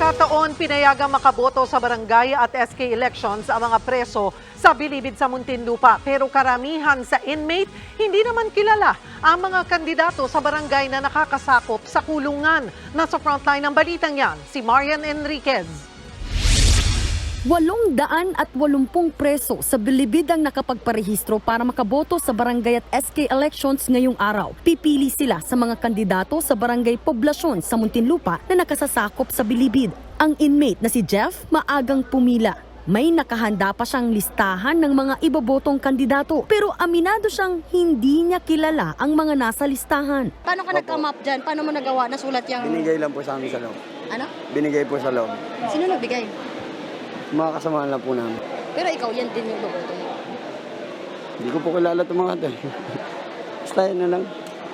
pagkakataon, pinayagang makaboto sa barangay at SK elections ang mga preso sa Bilibid sa Muntinlupa. Pero karamihan sa inmate, hindi naman kilala ang mga kandidato sa barangay na nakakasakop sa kulungan. Nasa frontline ng balitang yan, si Marian Enriquez. Walong daan at walumpung preso sa bilibid ang nakapagparehistro para makaboto sa barangay at SK elections ngayong araw. Pipili sila sa mga kandidato sa barangay poblasyon sa Muntinlupa na nakasasakop sa bilibid. Ang inmate na si Jeff maagang pumila. May nakahanda pa siyang listahan ng mga ibobotong kandidato pero aminado siyang hindi niya kilala ang mga nasa listahan. Paano ka nag-come up dyan? Paano mo nagawa na sulat yung... Binigay lang po sa amin sa loob. Ano? Binigay po sa loob. Sino nagbigay? Mga kasamahan lang po namin. Pero ikaw, yan din yung boboto mo. Hindi ko po kilala itong mga ito. Basta yun na lang.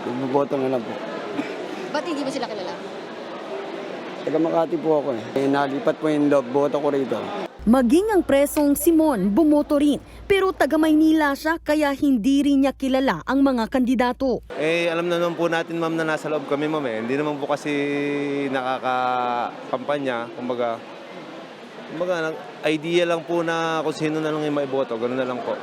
Magboboto na lang po. Ba't hindi mo sila kilala? Taga Makati po ako eh. eh nalipat po yung loob. Boto ko rito. Maging ang presong Simon bumoto rin pero taga Maynila siya kaya hindi rin niya kilala ang mga kandidato. Eh, alam na naman po natin, ma'am, na nasa loob kami, ma'am, eh. Hindi naman po kasi nakaka-kampanya. Kumbaga, kumbaga, idea lang po na kung sino na lang yung maiboto. Ganun na lang po.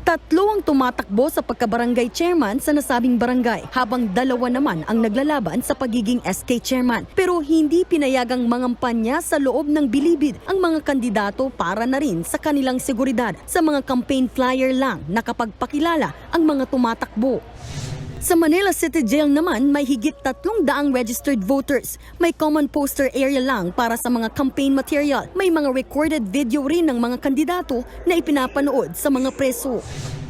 Tatlo ang tumatakbo sa pagkabarangay chairman sa nasabing barangay habang dalawa naman ang naglalaban sa pagiging SK chairman. Pero hindi pinayagang mangampanya sa loob ng bilibid ang mga kandidato para na rin sa kanilang seguridad. Sa mga campaign flyer lang nakapagpakilala ang mga tumatakbo. Sa Manila City Jail naman, may higit tatlong daang registered voters. May common poster area lang para sa mga campaign material. May mga recorded video rin ng mga kandidato na ipinapanood sa mga preso.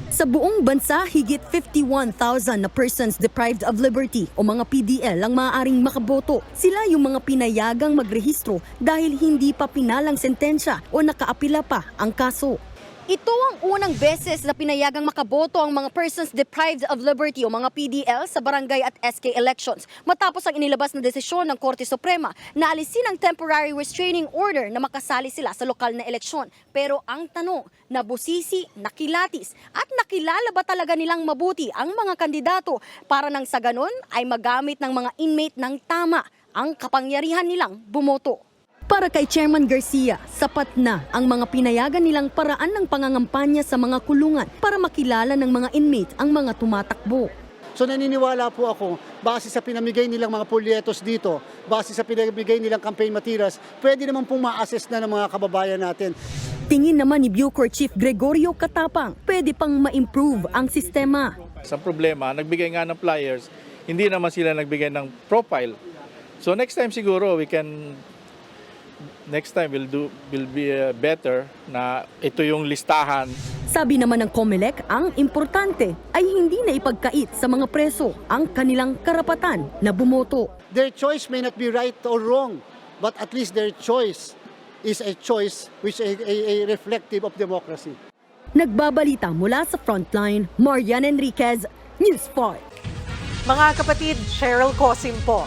Sa buong bansa, higit 51,000 na persons deprived of liberty o mga PDL ang maaaring makaboto. Sila yung mga pinayagang magrehistro dahil hindi pa pinalang sentensya o nakaapila pa ang kaso. Ito ang unang beses na pinayagang makaboto ang mga persons deprived of liberty o mga PDL sa barangay at SK elections matapos ang inilabas na desisyon ng Korte Suprema na alisin ang temporary restraining order na makasali sila sa lokal na eleksyon. Pero ang tanong, nabusisi, nakilatis at nakilala ba talaga nilang mabuti ang mga kandidato para nang sa ganon ay magamit ng mga inmate ng tama ang kapangyarihan nilang bumoto. Para kay Chairman Garcia, sapat na ang mga pinayagan nilang paraan ng pangangampanya sa mga kulungan para makilala ng mga inmate ang mga tumatakbo. So naniniwala po ako, base sa pinamigay nilang mga polyetos dito, base sa pinamigay nilang campaign materials, pwede naman pong ma-assess na ng mga kababayan natin. Tingin naman ni Bucor Chief Gregorio Katapang, pwede pang ma-improve ang sistema. Sa problema, nagbigay nga ng flyers, hindi naman sila nagbigay ng profile. So next time siguro we can next time will do will be uh, better na ito yung listahan Sabi naman ng COMELEC, ang importante ay hindi na ipagkait sa mga preso ang kanilang karapatan na bumoto. Their choice may not be right or wrong, but at least their choice is a choice which is a, a, a reflective of democracy. Nagbabalita mula sa Frontline, Marian Enriquez, News 5. Mga kapatid, Cheryl Cosim po.